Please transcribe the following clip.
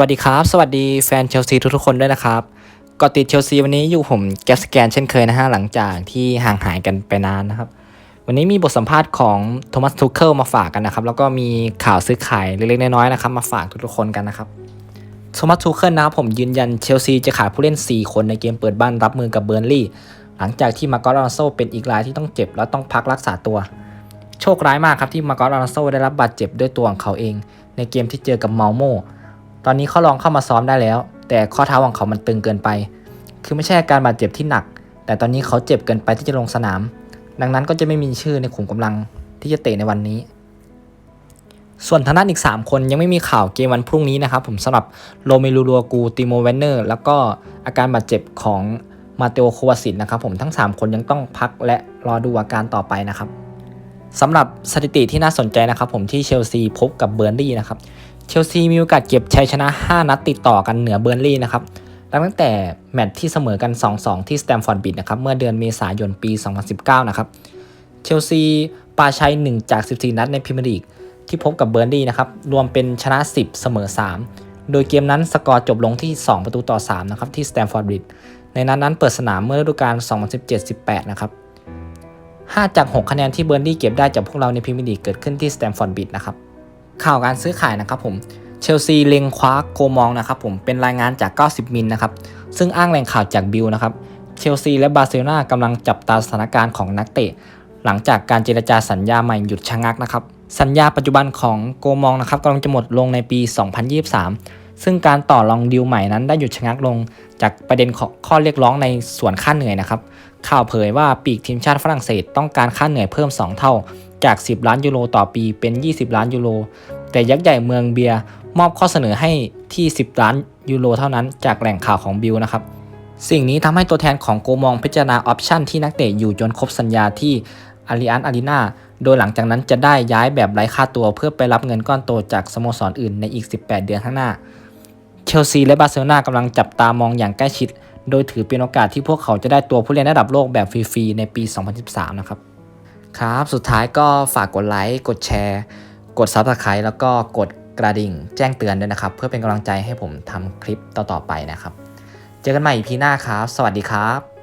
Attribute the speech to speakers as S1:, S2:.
S1: วัสดีครับ สวัสดีแฟนเชลซีทุกๆคนด้วยนะครับก่อนติดเชลซีวันนี้อยู่ผมแกสแกนเช่นเคยนะฮะหลังจากที่ห่างหายกันไปนานนะครับ วันนี้มีบทสัมภาษณ์ของโทมัสทูเคิลมาฝากกันนะครับ แล้วก็มีข่าวซื้อขายเล็กๆน้อยๆนะครับ มาฝากทุกๆคนกันนะครับโทมัสทูเคิลนะครับผมยืนยันเชลซีจะขายผู้เล่น 4 คนในเกมเปิดบ้านรับมือกับเบอร์นลี่หลังจากที่มากอสอลอนโซเป็นอีกรายที่ต้องเจ็บแล้วต้องพักรักษาตัว โชคร้ายมากครับที่มากอสอลอนโซได้รับบาดเจ็บด้วยตัวของเขาเอง ในเกมที่เจอกับเมาโม ตอนนี้เขาลองเข้ามาซ้อมได้แล้ว แต่ข้อเท้าของเขามันตึงเกินไป คือไม่ใช่อาการบาดเจ็บที่หนัก แต่ตอนนี้เขาเจ็บเกินไปที่จะลงสนาม ดังนั้นก็จะไม่มีชื่อในขุมกำลังที่จะเตะในวันนี้ ส่วนทางด้านอีก 3 คนยังไม่มีข่าวเกมวันพรุ่งนี้นะครับผมสำหรับโรเมลูลัวกูติโมเวนเนอร์แล้วก็อาการบาดเจ็บของมาเตโอโควาสินนะครับผมทั้ง 3 คนยังต้องพักและรอดูอาการต่อไปนะครับสำหรับสถิติที่น่าสนใจนะครับผมที่เชลซีพบกับเบอร์นลี่นะครับ เชลซีมีโอกาสเก็บชัยชนะ 5 นัดติดต่อกันเหนือเบอร์ลี่นะครับตั้งแต่แมตช์ที่เสมอกัน 2-2 ที่สแตมฟอร์ดบิดนะครับ เมื่อเดือนเมษายนปี 2019 นะครับ เชลซีปาชัย 1 จาก 14 นัดในพรีเมียร์ลีกที่พบกับเบอร์ลี่นะครับ รวมเป็นชนะ 10 เสมอ 3 โดยเกมนั้นสกอร์จบลงที่ 2 ประตูต่อ 3 นะครับ ที่สแตมฟอร์ดบิดในนัดนั้นเปิดสนามเมื่อฤดูกาล 2017-18 นะครับ 5 จาก 6 คะแนนที่เบอร์ลี่เก็บได้จากพวกเราในพรีเมียร์ลีกเกิดขึ้นที่สแตมฟอร์ดบิดนะครับ ข่าวการซื้อขายนะครับผมเชลซีเล็งคว้าโกมองนะครับผมเป็นรายงานจาก 90 มิลนะครับซึ่งอ้างแหล่งข่าวจากบิลนะครับเชลซีและบาร์เซโลนากำลังจับตาสถานการณ์ของนักเตะ หลังจากการเจรจาสัญญาใหม่หยุดชะงักนะครับสัญญาปัจจุบันของโกมองนะครับกำลังจะหมดลงในปี 2023 ซึ่งการต่อรองดีลใหม่นั้นได้หยุดชะงักลง จากประเด็นข,ข้อเรียกร้องในส่วนค่าเหนื่อยนะครับ ข่าวเผยว่าปีกทีมชาติฝรั่งเศสต้องการค่าเหนื่อยเพิ่ม 2 เท่า จาก 10 ล้านยูโรต่อปีเป็น 20 ล้านยูโร แต่ยักษ์ใหญ่เมืองเบียร์มอบข้อเสนอให้ที่ 10 ล้านยูโรเท่านั้นจากแหล่งข่าวของบิลนะครับสิ่งนี้ทำให้ตัวแทนของโกมองพิจารณาออปชันที่นักเตะอยู่จนครบสัญญาที่อาริอันอารีนาโดยหลังจากนั้นจะได้ย้ายแบบไร้ค่าตัวเพื่อไปรับเงินก้อนโตจากสโมสรอื่นในอีก 18 เดือนข้างหน้า เชลซีและบาร์เซโลนากำลังจับตามองอย่างใกล้ชิด โดยถือเป็นโอกาสที่พวกเขาจะได้ตัวผู้เล่นระดับโลกแบบฟรีๆในปี 2013 นะครับ ครับ สุดท้ายก็ฝากกดไลค์ กดแชร์ กด Subscribe แล้วก็กดกระดิ่ง แจ้งเตือนด้วยนะครับ เพื่อเป็นกำลังใจให้ผมทำคลิปต่อๆไปนะครับ เจอกันใหม่ EP หน้าครับ สวัสดีครับ